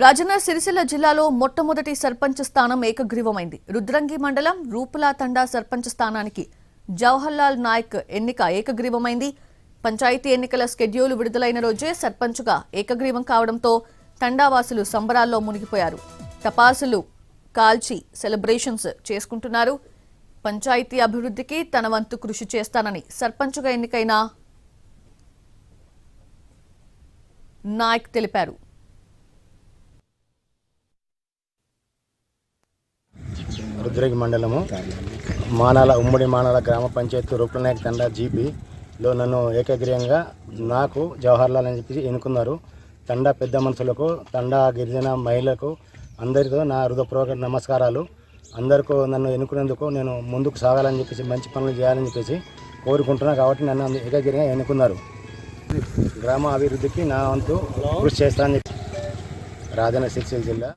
రాజన్న సిరిసిల్ల జిల్లాలో మొట్టమొదటి సర్పంచ్ స్థానం ఏకగ్రీవమైంది. రుద్రంగి మండలం రూపులా తండా సర్పంచ్ స్థానానికి జవహర్లాల్ నాయక్ ఎన్నిక ఏకగ్రీవమైంది. పంచాయతీ ఎన్నికల స్కెడ్యూల్ విడుదలైన రోజే సర్పంచ్గా ఏకగ్రీవం కావడంతో తండావాసులు సంబరాల్లో మునిగిపోయారు. టపాసులు కాల్చి సెలబ్రేషన్స్ చేసుకుంటున్నారు. పంచాయతీ అభివృద్ధికి తన వంతు కృషి చేస్తానని సర్పంచ్గా ఎన్నికైన నాయక్ తెలిపారు. రుద్రగి మండలము. మానాల ఉమ్మడి మానాల గ్రామ పంచాయతీ రూపనాయక్ తండా జీపీలో నన్ను ఏకగ్రీయంగా నాకు జవహర్లాల్ అని చెప్పి ఎన్నుకున్నారు. తండా పెద్ద మనుషులకు తండా గిరిజన మహిళలకు అందరితో నా హృదయపూర్వక నమస్కారాలు. అందరికీ నన్ను ఎన్నుకునేందుకు నేను ముందుకు సాగాలని చెప్పేసి మంచి పనులు చేయాలని చెప్పేసి కోరుకుంటున్నాను కాబట్టి నన్ను ఏకగ్రీయంగా ఎన్నుకున్నారు. గ్రామ అభివృద్ధికి నా వంతు కృషి చేస్తానని చెప్పి. రాజన్న సిరిసిల్ల జిల్లా.